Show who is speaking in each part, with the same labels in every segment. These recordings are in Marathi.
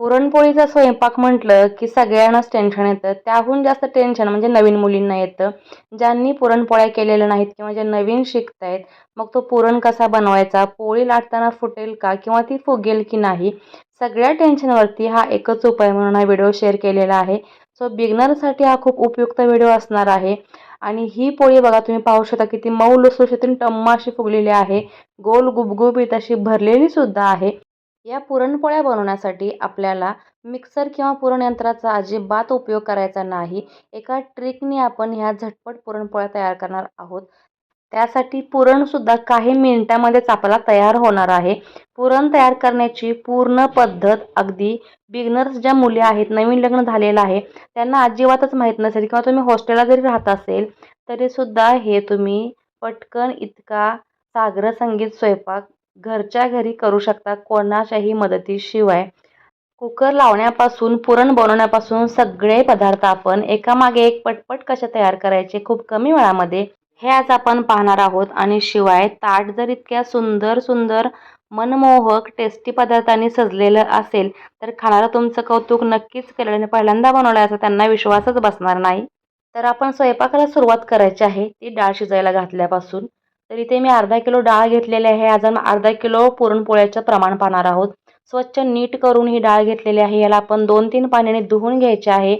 Speaker 1: पुरणपोळीचा स्वयंपाक म्हटलं की सगळ्यांनाच टेन्शन येतं. त्याहून जास्त टेन्शन म्हणजे नवीन मुलींना येतं. ज्यांनी पुरणपोळ्या केलेल्या नाहीत किंवा जे नवीन शिकतायत मग तो पुरण कसा बनवायचा पोळी लाटताना फुटेल का किंवा ती फुगेल की नाही सगळ्या टेन्शनवरती हा एकच उपाय म्हणून हा व्हिडिओ शेअर केलेला आहे. सो बिगनरसाठी हा खूप उपयुक्त व्हिडिओ असणार आहे. आणि ही पोळी बघा तुम्ही पाहू शकता किती मऊ लुसलुशीतून टम्मा अशी फुगलेली आहे. गोल गुबगुबीत अशी भरलेली सुद्धा आहे. या पुरणपोळ्या बनवण्यासाठी आपल्याला मिक्सर किंवा पुरणयंत्राचा अजिबात उपयोग करायचा नाही. एका ट्रिकने आपण ह्या झटपट पुरणपोळ्या तयार करणार आहोत. त्यासाठी पुरणसुद्धा काही मिनिटामध्येच आपल्याला तयार होणार आहे. पुरण तयार करण्याची पूर्ण पद्धत अगदी बिगनर्स ज्या मुली आहेत नवीन लग्न झालेलं आहे त्यांना अजिबातच माहीत नसेल किंवा तुम्ही हॉस्टेलला जरी राहत असेल तरीसुद्धा हे तुम्ही पटकन इतका सागर संगीत स्वयंपाक घरच्या घरी करू शकता कोणाच्याही मदतीशिवाय. कुकर लावण्यापासून पुरण बनवण्यापासून सगळे पदार्थ आपण एकामागे एक पटपट कसे तयार करायचे खूप कमी वेळामध्ये हे आज आपण पाहणार आहोत. आणि शिवाय ताट जर इतक्या सुंदर सुंदर मनमोहक टेस्टी पदार्थांनी सजलेलं असेल तर खाणारं तुमचं कौतुक नक्कीच केलं पहिल्यांदा बनवलं असं त्यांना विश्वासच बसणार नाही. तर आपण स्वयंपाकाला सुरुवात करायची आहे. ती डाळ शिजायला घातल्यापासून तर इथे मी अर्धा किलो डाळ घेतलेली आहे. आज आपण अर्धा किलो पुरणपोळ्याचं प्रमाण पाहणार आहोत. स्वच्छ नीट करून ही डाळ घेतलेली आहे. याला आपण दोन तीन पाण्याने धुवून घ्यायची आहे.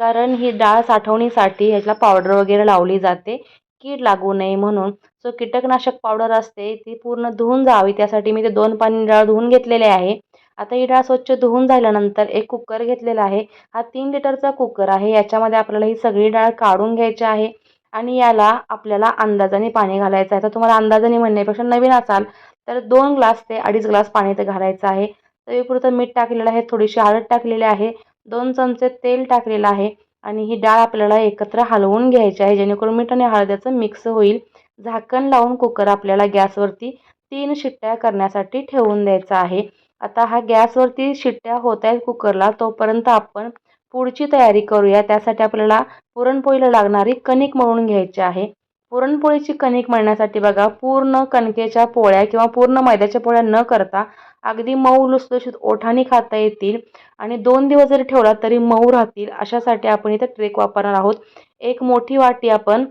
Speaker 1: कारण ही डाळ साठवणीसाठी ह्याला पावडर वगैरे लावली जाते. कीड लागू नये म्हणून. सो कीटकनाशक पावडर असते ती पूर्ण धुवून जावी. त्यासाठी मी ते दोन पाणी डाळ धुवून घेतलेले आहे. आता ही डाळ स्वच्छ धुवून झाल्यानंतर एक कुकर घेतलेला आहे. हा तीन लिटरचा कुकर आहे. याच्यामध्ये आपल्याला ही सगळी डाळ काढून घ्यायची आहे. आणि याला आपल्याला अंदाजाने पाणी घालायचं आहे. तर तुम्हाला अंदाजाने म्हणण्यापेक्षा नवीन असाल तर दोन ग्लास ते अडीच ग्लास पाणी ते घालायचं आहे. चवीपुरतं मीठ टाकलेलं आहे थोडीशी हळद टाकलेली आहे दोन चमचे तेल टाकलेलं आहे आणि ही डाळ आपल्याला एकत्र हलवून घ्यायची आहे जेणेकरून मीठ आणि हळद्याचं मिक्स होईल. झाकण लावून कुकर आपल्याला गॅसवरती तीन शिट्ट्या करण्यासाठी ठेवून द्यायचा आहे. आता हा गॅसवरती शिट्ट्या होत आहेत कुकरला तोपर्यंत आपण पुढची तयारी करूया. त्यासाठी आपल्याला पुरणपोळीला लागणारी कणिक मळून घ्यायची आहे. पुरणपोळीची कणिक मळण्यासाठी बघा पूर्ण कणकेच्या पोळ्या किंवा पूर्ण मैद्याच्या पोळ्या न करता अगदी मऊ लुसलुशीत ओठाने खाता येतील आणि दोन दिवस जरी ठेवला तरी मऊ राहतील. अशासाठी आपण इथं ट्रेक वापरणार आहोत. एक मोठी वाटी आपण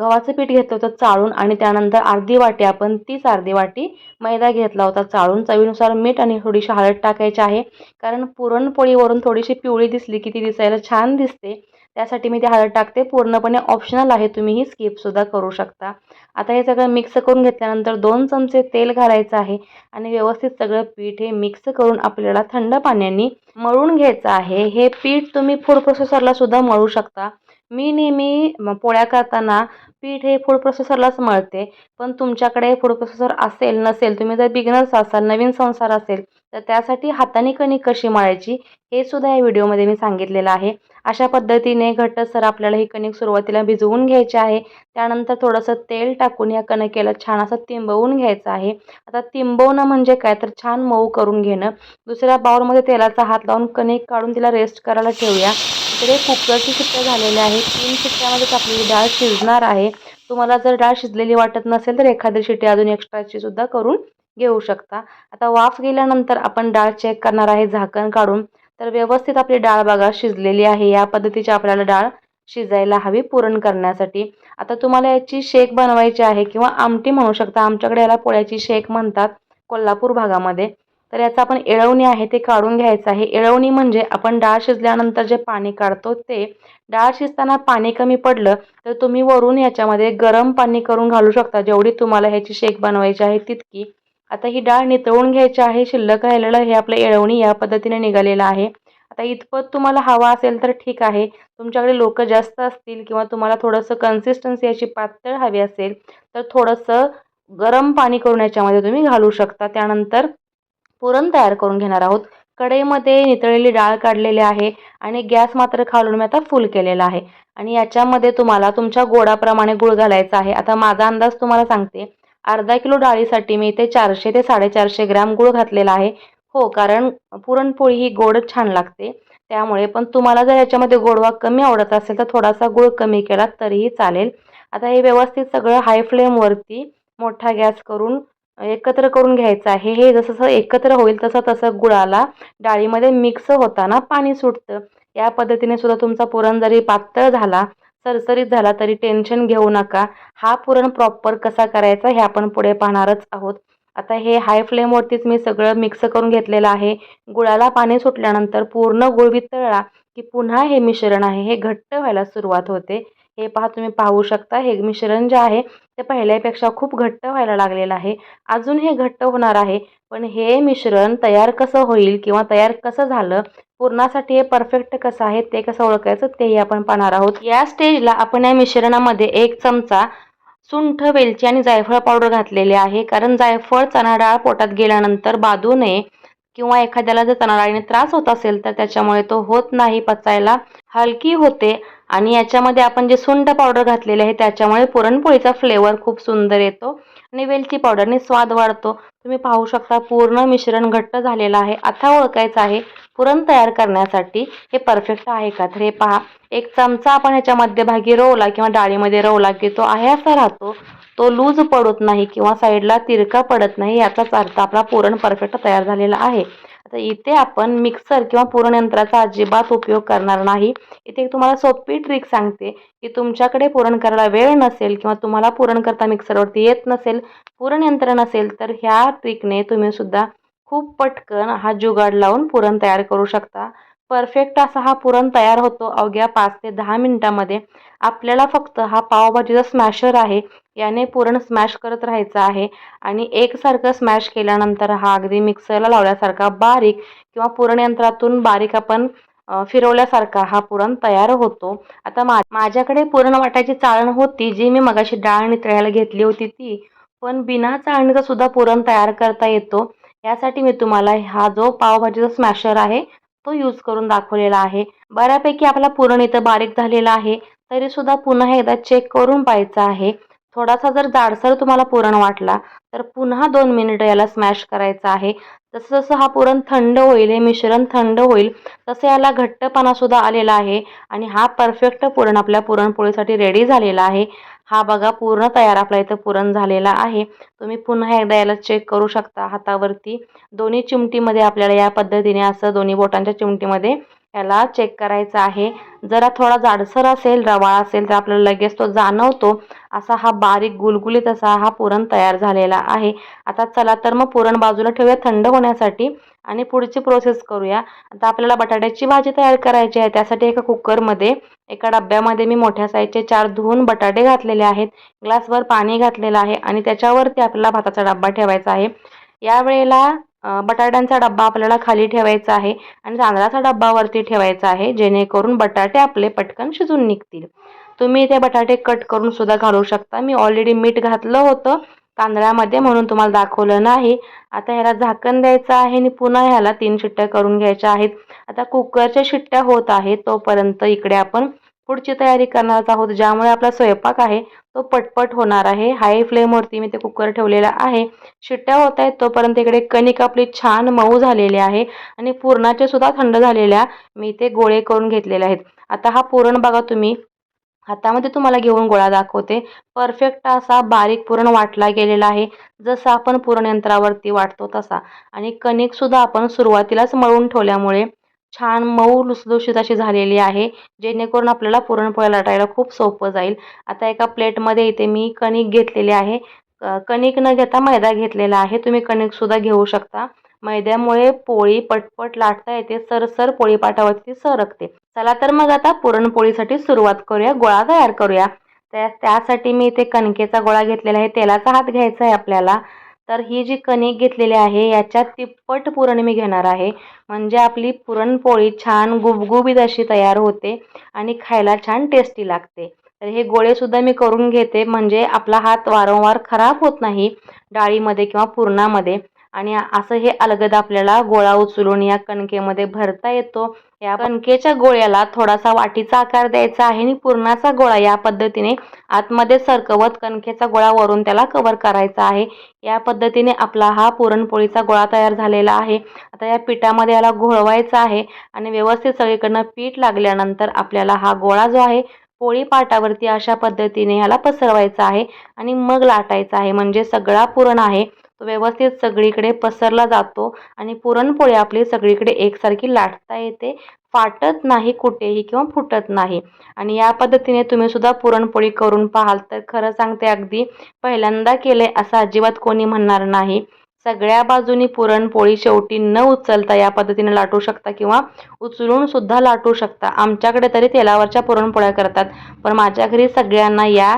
Speaker 1: गव्हाचं पीठ घेतलं होतं चाळून आणि त्यानंतर अर्धी वाटी आपण तीच अर्धी वाटी मैदा घेतला होता चाळून. चवीनुसार मीठ आणि थोडीशी हळद टाकायची आहे. कारण पुरणपोळीवरून थोडीशी पिवळी दिसली की ती दिसायला छान दिसते. त्यासाठी मी ते हळद टाकते. पूर्णपणे ऑप्शनल आहे. तुम्ही ही स्किपसुद्धा करू शकता. आता हे सगळं मिक्स करून घेतल्यानंतर दोन चमचे तेल घालायचं आहे आणि व्यवस्थित सगळं पीठ हे मिक्स करून आपल्याला थंड पाण्याने मळून घ्यायचं आहे. हे पीठ तुम्ही फूड प्रोसेसरला सुद्धा मळू शकता. मी नेहमी पोळ्या करताना पीठ हे फूड प्रोसेसरलाच मळते. पण तुमच्याकडे फूड प्रोसेसर असेल नसेल तुम्ही जर बिगनर्स असाल नवीन संसार असेल तर त्यासाठी हाताने कणिक कशी मळायची हे सुद्धा या व्हिडिओमध्ये मी सांगितलेलं आहे. अशा पद्धतीने घटसर आपल्याला ही कणिक सुरुवातीला भिजवून घ्यायची आहे. त्यानंतर थोडंसं तेल टाकून या कणकेला छान असं तिंबवून घ्यायचं आहे. आता तिंबवणं म्हणजे काय? तर छान मऊ करून घेणं. दुसऱ्या बाउलमध्ये तेलाचा हात लावून कणिक काढून तिला रेस्ट करायला ठेवूया. इकडे कुकरची शिट्ट्या झालेल्या आहे तीन शिट्ट्यामध्येच आपली डाळ शिजणार आहे. तुम्हाला जर डाळ शिजलेली वाटत नसेल तर एखादी शिट्टी अजून एक्स्ट्राची सुद्धा करून घेऊ शकता. आता वाफ गेल्यानंतर आपण डाळ चेक करणार आहे झाकण काढून. तर व्यवस्थित आपली डाळ बघा शिजलेली आहे. या पद्धतीची आपल्याला डाळ शिजायला हवी पुरण करण्यासाठी. आता तुम्हाला याची शेक बनवायची आहे किंवा आमटी म्हणू शकता. आमच्याकडे याला पोळ्याची शेक म्हणतात कोल्हापूर भागामध्ये. तर याचं आपण एळवणी आहे ते काढून घ्यायचं आहे. एळवणी म्हणजे आपण डाळ शिजल्यानंतर जे पाणी काढतो ते डाळ शिजताना पाणी कमी पडलं तर तुम्ही वरून याच्यामध्ये गरम पाणी करून घालू शकता. जेवढी तुम्हाला ह्याची शेक बनवायची आहे तितकी. आता ही डाळ नितळून घ्यायची आहे. शिल्लक राहिलेलं हे आपलं एळवणी या पद्धतीने निघालेलं आहे. आता इतपत तुम्हाला हवा असेल तर ठीक आहे. तुमच्याकडे लोक जास्त असतील किंवा तुम्हाला थोडंसं कन्सिस्टन्सी याची पातळ हवी असेल तर थोडंसं गरम पाणी करून याच्यामध्ये तुम्ही घालू शकता. त्यानंतर पुरण तयार करून घेणार आहोत. कढईमध्ये नितळलेली डाळ काढलेली आहे आणि गॅस मात्र खालून मी आता फुल केलेला आहे. आणि याच्यामध्ये तुम्हाला तुमच्या गोडाप्रमाणे गुळ घालायचा आहे. आता माझा अंदाज तुम्हाला सांगते. अर्धा किलो डाळीसाठी मी इथे चारशे ते साडेचारशे ग्रॅम गुळ घातलेला आहे. हो कारण पुरणपोळी ही गोड छान लागते. त्यामुळे पण तुम्हाला जर याच्यामध्ये गोडवा कमी आवडत असेल तर थोडासा गुळ कमी केला तरीही चालेल. आता हे व्यवस्थित सगळं हाय फ्लेमवरती मोठा गॅस करून एकत्र करून घ्यायचं आहे. हे जसं जसं एकत्र होईल तसं तसं गुळाला डाळीमध्ये मिक्स होताना पाणी सुटतं. या पद्धतीने सुद्धा तुमचा पुरण जरी पातळ झाला सरसरीत झाला तरी टेन्शन घेऊ नका. हा पुरण प्रॉपर कसा करायचा हे आपण पुढे पाहणारच आहोत. आता हे हाय फ्लेमवरतीच मी सगळं मिक्स करून घेतलेलं आहे. गुळाला पाणी सुटल्यानंतर पूर्ण गुळ वितळला की पुन्हा हे मिश्रण आहे हे घट्ट व्हायला सुरुवात होते. हे पहा तुम्ही पाहू शकता हे मिश्रण जे आहे ते पहिल्यापेक्षा खूप घट्ट व्हायला लागलेलं आहे. अजून हे घट्ट होणार आहे पण हे मिश्रण तयार कसं होईल किंवा तयार कसं झालं पूर्णासाठी हे परफेक्ट कसं आहे ते कसं ओळखायचं तेही आपण पाहणार आहोत. या स्टेजला आपण या मिश्रणामध्ये एक चमचा सुंठ वेलची आणि जायफळ पावडर घातलेले आहे. कारण जायफळ चणा डाळ पोटात गेल्यानंतर बाधू नये किंवा एखाद्याला जर चणाडाळीने त्रास होत असेल तर त्याच्यामुळे तो होत नाही पचायला हलकी होते. आणि याच्यामध्ये आपण जे सुंठ पावडर घातलेले आहे त्याच्यामुळे पुरणपोळीचा फ्लेवर खूप सुंदर येतो. आणि वेलची पावडरने स्वाद वाढतो. तुम्ही पाहू शकता पूर्ण मिश्रण घट्ट झालेलं आहे. आता ओळखायचं आहे पुरण तयार करण्यासाठी हे परफेक्ट आहे का? तर हे पहा एक चमचा आपण ह्याच्या मध्यभागी रोवला किंवा डाळीमध्ये रोवला की तो आहे असा राहतो. तो लूज पडत नाही किंवा साईडला तिरका पडत नाही याचाच अर्थ आपला पुरण परफेक्ट तयार झालेला आहे. आता इथे आपण मिक्सर किंवा पुरण यंत्राचा अजिबात उपयोग करणार नाही. इथे एक तुम्हाला सोपी ट्रिक सांगते की तुमच्याकडे पुरण करायला वेळ नसेल किंवा तुम्हाला पुरण करता मिक्सरवरती येत नसेल पुरण यंत्र नसेल तर ह्या ट्रिकने तुम्ही सुद्धा खूप पटकन हा जुगाड लावून पुरण तयार करू शकता. परफेक्ट असा हा पुरण तयार होतो अवघ्या पाच ते दहा मिनिटामध्ये. आपल्याला फक्त हा पावभाजीचा स्मॅशर आहे. याने पुरण स्मॅश करत राहायचं आहे. आणि एकसारखं स्मॅश केल्यानंतर हा अगदी मिक्सरला लावल्यासारखा बारीक किंवा पुरण यंत्रातून बारीक आपण फिरवल्यासारखा हा पुरण तयार होतो. आता मा माझ्याकडे पुरण वाटायची चाळण होती जी मी मगाशी डाळ नितळायला घेतली होती ती. पण बिना चाळणीचा सुद्धा पुरण तयार करता येतो. यासाठी मी तुम्हाला हा जो पावभाजीचा स्मॅशर आहे तो यूज करून दाखवलेला आहे. बऱ्यापैकी आपला पुरण इथं बारीक झालेला आहे तरी सुद्धा पुन्हा एकदा चेक करून पाहायचं आहे. थोडासा जर जाडसर तुम्हाला पुरण वाटला तर पुन्हा दोन मिनिटं याला स्मॅश करायचं आहे. जसं जसं हा पुरण थंड होईल हे मिश्रण थंड होईल तसं याला घट्टपणासुद्धा आलेला आहे. आणि हा परफेक्ट पुरण आपल्या पुरणपोळीसाठी रेडी झालेला आहे. हा बघा पूर्ण तयार आपला इथं पुरण झालेला आहे. तुम्ही पुन्हा एकदा याला चेक करू शकता हातावरती. दोन्ही चिमटीमध्ये आपल्याला या पद्धतीने असं दोन्ही बोटांच्या चिमटीमध्ये याला चेक करायचं आहे. जरा थोडा जाडसर असेल रवाळ असेल तर आपल्याला लगेच तो जाणवतो. असा हा बारीक गुलगुलीत असा हा पुरण तयार झालेला आहे. आता चला तर मग पुरण बाजूला ठेवूया थंड होण्यासाठी आणि पुढची प्रोसेस करूया. आता आपल्याला बटाट्याची भाजी तयार करायची आहे. त्यासाठी एका कुकरमध्ये एका डब्यामध्ये मी मोठ्या साईजचे चार धुवून बटाटे घातलेले आहेत. ग्लासवर पाणी घातलेलं आहे आणि त्याच्यावरती आपल्याला भाताचा डब्बा ठेवायचा आहे. यावेळेला बटाट्यांचा डब्बा आपल्याला खाली ठेवायचा आहे आणि तांदळाचा डब्बा वरती ठेवायचा आहे जेणेकरून बटाटे आपले पटकन शिजून निघतील. तुम्ही ते बटाटे कट करून सुद्धा घालू शकता. मी ऑलरेडी मीठ घातलं होतं तांदळामध्ये म्हणून तुम्हाला दाखवलं नाही. आता ह्याला झाकण द्यायचं आहे आणि पुन्हा ह्याला तीन शिट्ट्या करून घ्यायच्या आहेत. आता कुकरच्या शिट्ट्या होत आहेत तोपर्यंत इकडे आपण पुढची तयारी करणार आहोत ज्यामुळे आपला स्वयंपाक आहे तो पटपट होणार आहे. हाय फ्लेमवरती मी ते कुकर ठेवलेला आहे. शिट्ट्या होत आहेत तोपर्यंत इकडे कणिक आपली छान मऊ झालेली आहे आणि पुरणाचे सुद्धा थंड झालेल्या मी ते गोळे करून घेतलेले आहेत. आता हा पुरण बघा तुम्ही. हातामध्ये तुम्हाला घेऊन गोळा दाखवते. परफेक्ट असा बारीक पुरण वाटला गेलेला आहे. जसं आपण पुरण यंत्रावरती वाटतो तसा. आणि कणिकसुद्धा आपण सुरुवातीलाच मळून ठेवल्यामुळे छान मऊ लुसलुशीत अशी झालेली आहे. जेणेकरून आपल्याला पुरणपोळ्या लाटायला खूप सोपं जाईल. आता एका प्लेटमध्ये इथे मी कणिक घेतलेले आहे. कणिक न घेता मैदा घेतलेला आहे. तुम्ही कणिकसुद्धा घेऊ शकता. मैद्यामुळे पोळी पटपट लाटता येते. सरसर पोळी पाटावरती सरकते. चला तर मग आता पुरणपोळीसाठी सुरुवात करूया. गोळा तयार करूया. त्या त्यासाठी मी इथे कणकेचा गोळा घेतलेला आहे. तेलाचा हात घ्यायचा आहे आपल्याला. तर ही जी कणिक घेतलेली आहे याच्यात तिप्पट पुरण मी घेणार आहे. म्हणजे आपली पुरणपोळी छान गुबगुबीत अशी तयार होते आणि खायला छान टेस्टी लागते. तर हे गोळेसुद्धा मी करून घेते. म्हणजे आपला हात वारंवार खराब होत नाही डाळीमध्ये किंवा पुरणामध्ये. आणि असं हे अलगद आपल्याला गोळा उचलून या कणकेमध्ये भरता येतो. या कणकेच्या गोळ्याला थोडासा वाटीचा आकार द्यायचा आहे आणि पुरणाचा गोळा या पद्धतीने आतमध्ये सरकवत कणकेचा गोळा वरून त्याला कव्हर करायचा आहे. या पद्धतीने आपला हा पुरणपोळीचा गोळा तयार झालेला आहे. आता या पिठामध्ये याला घोळवायचा आहे आणि व्यवस्थित सगळीकडनं पीठ लागल्यानंतर आपल्याला हा गोळा जो आहे पोळी पाटावरती अशा पद्धतीने ह्याला पसरवायचा आहे आणि मग लाटायचा आहे. म्हणजे सगळा पुरण आहे. तो व्यवस्थित सगळीकडे पसरला जातो आणि पुरणपोळी आपली सगळीकडे एकसारखी लाटता येते. फाटत नाही कुठेही किंवा फुटत नाही. आणि या पद्धतीने तुम्ही सुद्धा पुरणपोळी करून पाहाल तर खरं सांगते अगदी पहिल्यांदा केले असं अजिबात कोणी म्हणणार नाही. सगळ्या बाजूनी पुरणपोळी शेवटी न उचलता या पद्धतीने लाटू शकता किंवा उचलून सुद्धा लाटू शकता. आमच्याकडे तरी तेलावरच्या पुरणपोळ्या करतात. पण माझ्या घरी सगळ्यांना या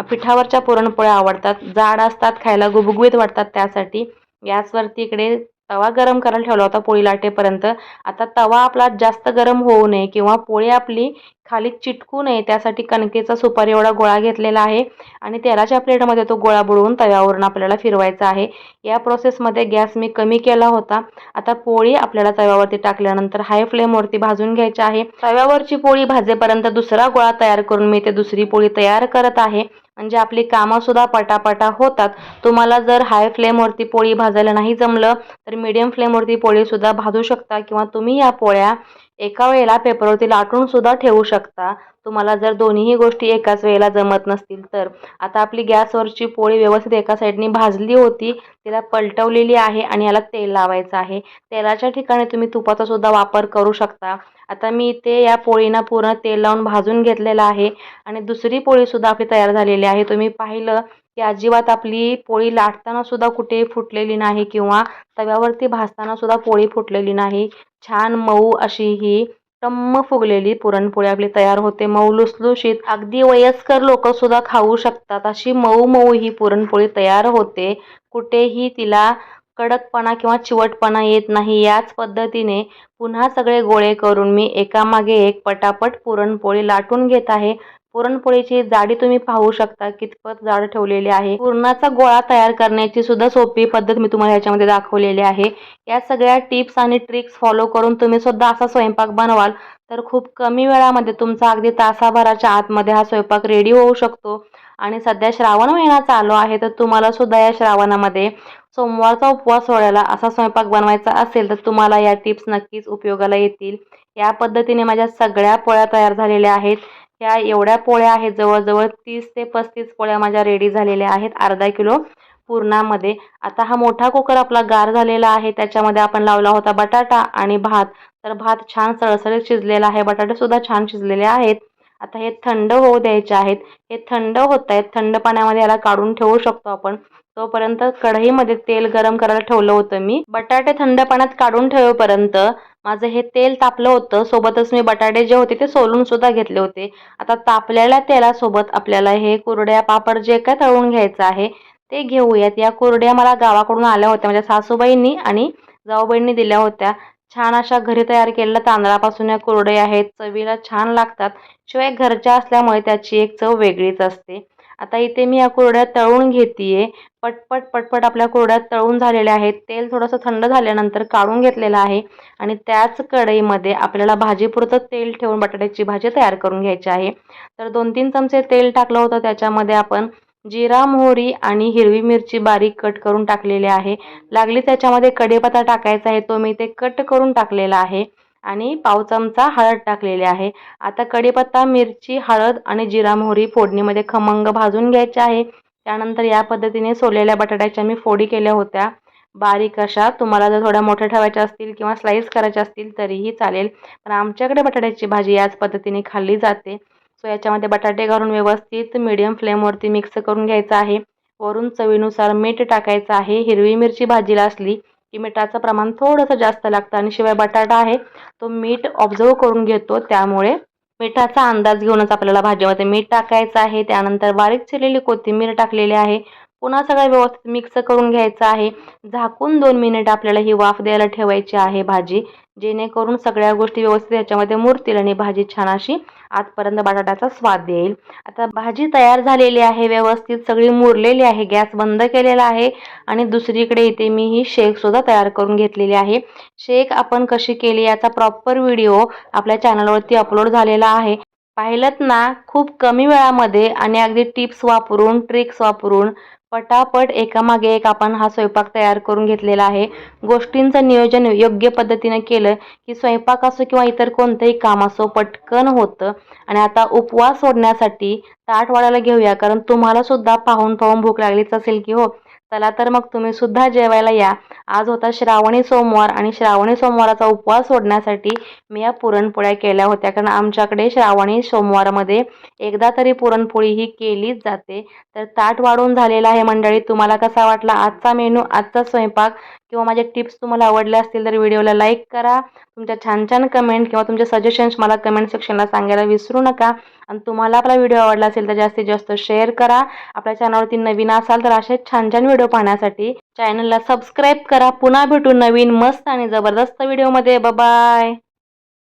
Speaker 1: पिठावरच्या पुरणपोळ्या आवडतात जाड असतात खायला गुबगुबीत वाटतात त्यासाठी. गॅसवरती इकडे तवा गरम करायला ठेवला होता पोळी लाटेपर्यंत. आता तवा आपला जास्त गरम होऊ नये किंवा पोळी आपली खाली चिटकू नये त्यासाठी कणकेचा सुपारी एवढा गोळा घेतलेला आहे आणि तेलाच्या प्लेटमध्ये तो गोळा बुडवून तव्यावरून आपल्याला फिरवायचा आहे. या प्रोसेसमध्ये गॅस मी कमी केला होता. आता पोळी आपल्याला तव्यावरती टाकल्यानंतर हाय फ्लेमवरती भाजून घ्यायची आहे. तव्यावरची पोळी भाजेपर्यंत दुसरा गोळा तयार करून मी ते दुसरी पोळी तयार करत आहे. म्हणजे आपली कामंसुद्धा पटापटा होतात. तुम्हाला जर हाय फ्लेमवरती पोळी भाजायला नाही जमलं तर मिडियम फ्लेमवरती पोळीसुद्धा भाजू शकता किंवा तुम्ही या पोळ्या एका वेळेला पेपरवरती लाटून सुद्धा ठेवू शकता. तुम्हाला जर दोन्हीही गोष्टी एकाच वेळेला जमत नसतील तर. आता आपली गॅसवरची पोळी व्यवस्थित एका साईडने भाजली होती तिला पलटवलेली आहे आणि याला तेल लावायचं आहे. तेलाच्या ठिकाणी तुम्ही तुपाचा सुद्धा वापर करू शकता. आता मी इथे या पोळीना पूर्ण तेल लावून भाजून घेतलेलं आहे आणि दुसरी पोळीसुद्धा आपली तयार झालेली आहे. तुम्ही पाहिलं की अजिबात आपली पोळी लाटताना सुद्धा कुठे फुटलेली नाही किंवा तव्यावरती भाजताना सुद्धा पोळी फुटलेली नाही. छान मऊ अशी ही टम्म फुगलेली पुरणपोळी आपली तयार होते. मऊ लुसलुशीत अगदी वयस्कर लोक सुद्धा खाऊ शकतात. अशी मऊ मऊ ही पुरणपोळी तयार होते. कुठेही तिला कडकपणा किंवा चिवटपणा येत नाही. याच पद्धतीने पुन्हा सगळे गोळे करून मी एकामागे एक पटापट पुरणपोळी लाटून घेत आहे. पुरणपोळीची जाडी तुम्ही पाहू शकता कितपत जाड ठेवलेली आहे. पुरणाचा गोळा तयार करण्याची सुद्धा सोपी पद्धत मी तुम्हाला याच्यामध्ये दाखवलेली आहे. या सगळ्या टिप्स आणि ट्रिक्स फॉलो करून तुम्ही सुद्धा असा स्वयंपाक बनवाल तर खूप कमी वेळामध्ये तुमचा अगदी तासाभराच्या आतमध्ये हा स्वयंपाक रेडी होऊ शकतो. आणि सध्या श्रावण महिना चालू आहे तर तुम्हाला सुद्धा या श्रावणामध्ये सोमवारचा उपवास सोहळ्याला असा स्वयंपाक बनवायचा असेल तर तुम्हाला या टिप्स नक्कीच उपयोगाला येतील. या पद्धतीने माझ्या सगळ्या पोळ्या तयार झालेल्या आहेत. ह्या एवढ्या पोळ्या आहेत जवळजवळ तीस ते पस्तीस पोळ्या माझ्या रेडी झालेल्या आहेत अर्धा किलो पुरणामध्ये. आता हा मोठा कुकर आपला गार झालेला आहे त्याच्यामध्ये आपण लावला होता बटाटा आणि भात. तर भात छान सळसळीत शिजलेला आहे बटाटे सुद्धा छान शिजलेले आहेत. आता हे थंड होऊ द्यायचे आहेत. हे थंड होत आहेत थंड पाण्यामध्ये याला काढून ठेवू शकतो आपण. तोपर्यंत कढईमध्ये तेल गरम करायला ठेवलं होतं मी. बटाटे थंड पाण्यात काढून ठेवेपर्यंत माझं हे तेल तापलं होतं सोबतच मी बटाटे जे होते ते सोलून सुद्धा घेतले होते. आता तापलेल्या तेलासोबत आपल्याला हे कुरड्या पापड जे काय तळून घ्यायचं आहे ते घेऊयात. या कुरड्या मला गावाकडून आल्या होत्या माझ्या सासूबाईंनी आणि जाऊबाईंनी दिल्या होत्या. छान अशा घरी तयार केलेल्या तांदळापासून या कुरडे आहेत. चवीला छान लागतात. शिवाय घरच्या असल्यामुळे त्याची एक चव वेगळीच असते. आता इथे मी या कुरड्या तळून घेते पटपट पटपट आपल्या कोरड्या तळून झालेल्या आहेत. तेल थोडंसं थंड झाल्यानंतर काढून घेतलेलं आहे आणि त्याच कढईमध्ये आपल्याला भाजीपुरतं तेल ठेवून बटाट्याची भाजी तयार करून घ्यायची आहे. तर दोन तीन चमचे तेल टाकलं होतं. त्याच्यामध्ये आपण जिरा मोहरी आणि हिरवी मिरची बारीक कट करून टाकलेली आहे. लागली त्याच्यामध्ये कढीपत्ता टाकायचा आहे. तो मी ते कट करून टाकलेला आहे. आणि पाव चमचा हळद टाकलेली आहे. आता कढीपत्ता मिरची हळद आणि जिरा मोहरी फोडणीमध्ये खमंग भाजून घ्यायचे आहे. त्यानंतर या पद्धतीने सोललेल्या बटाट्याच्या मी फोडी केल्या होत्या. बारीक अशा तुम्हाला जर थोड्या मोठ्या ठेवायच्या असतील किंवा स्लाईस करायच्या असतील तरीही चालेल. पण आमच्याकडे बटाट्याची भाजी याच पद्धतीने खाल्ली जाते. सो याच्यामध्ये बटाटे घालून व्यवस्थित मिडियम फ्लेमवरती मिक्स करून घ्यायचं आहे. वरून चवीनुसार मीठ टाकायचं आहे. हिरवी मिरची भाजीला असली की मिठाचं प्रमाण थोडंसं जास्त लागतं आणि शिवाय बटाटा आहे तो मीठ ऑब्झर्व करून घेतो. त्यामुळे मिठाचा अंदाज घेऊनच आपल्याला भाजीमध्ये मीठ टाकायचं आहे. त्यानंतर बारीक चिरलेली कोथिंबीर टाकलेली आहे. पुन्हा सगळं व्यवस्थित मिक्स करून घ्यायचं आहे. झाकून दोन मिनिट आपल्याला ही वाफ द्यायला ठेवायची आहे भाजी. जेणेकरून सगळ्या गोष्टी व्यवस्थित याच्यामध्ये मुरतील आणि भाजी छान अशी आजपर्यंत बटाट्याचा स्वाद येईल. आता भाजी तयार झालेली आहे व्यवस्थित सगळी मुरलेली आहे गॅस बंद केलेला आहे आणि दुसरीकडे इथे मी ही शेकसुद्धा तयार करून घेतलेली आहे. शेक आपण कशी केली याचा प्रॉपर व्हिडिओ आपल्या चॅनलवरती अपलोड झालेला आहे. पाहिलं ना खूप कमी वेळामध्ये आणि अगदी टिप्स वापरून ट्रिक्स वापरून पटापट एकामागे एक आपण हा स्वयंपाक तयार करून घेतलेला आहे. गोष्टींचं नियोजन योग्य पद्धतीनं केलं की स्वयंपाक असो किंवा इतर कोणतंही काम असो पटकन होतं. आणि आता उपवास सोडण्यासाठी ताट वाढायला घेऊया कारण तुम्हाला सुद्धा पाहून पाहून भूक लागलीच असेल की हो चला तर मग तुम्ही सुद्धा जेवायला या. आज होता श्रावणी सोमवार आणि श्रावणी सोमवाराचा उपवास सोडण्यासाठी मी या पुरणपोळ्या केल्या होत्या. कारण आमच्याकडे श्रावणी सोमवारमध्ये एकदा तरी पुरणपोळी ही केलीच जाते. तर ताट वाढून झालेला आहे मंडळी. तुम्हाला कसा वाटला आजचा मेनू आजचा स्वयंपाक? किंवा माझे टिप्स तुम्हाला आवडले असतील तर व्हिडिओला लाईक करा. तुमच्या छान छान कमेंट किंवा तुमचे सजेशन्स मला कमेंट सेक्शनला सांगायला विसरू नका. आणि तुम्हाला आपला व्हिडिओ आवडला असेल तर जास्तीत जास्त शेअर करा. आपल्या चॅनलवरती नवीन असाल तर असे छान छान व्हिडिओ पाहण्यासाठी चॅनलला सबस्क्राईब करा. पुन्हा भेटू नवीन मस्त आणि जबरदस्त व्हिडिओमध्ये बाय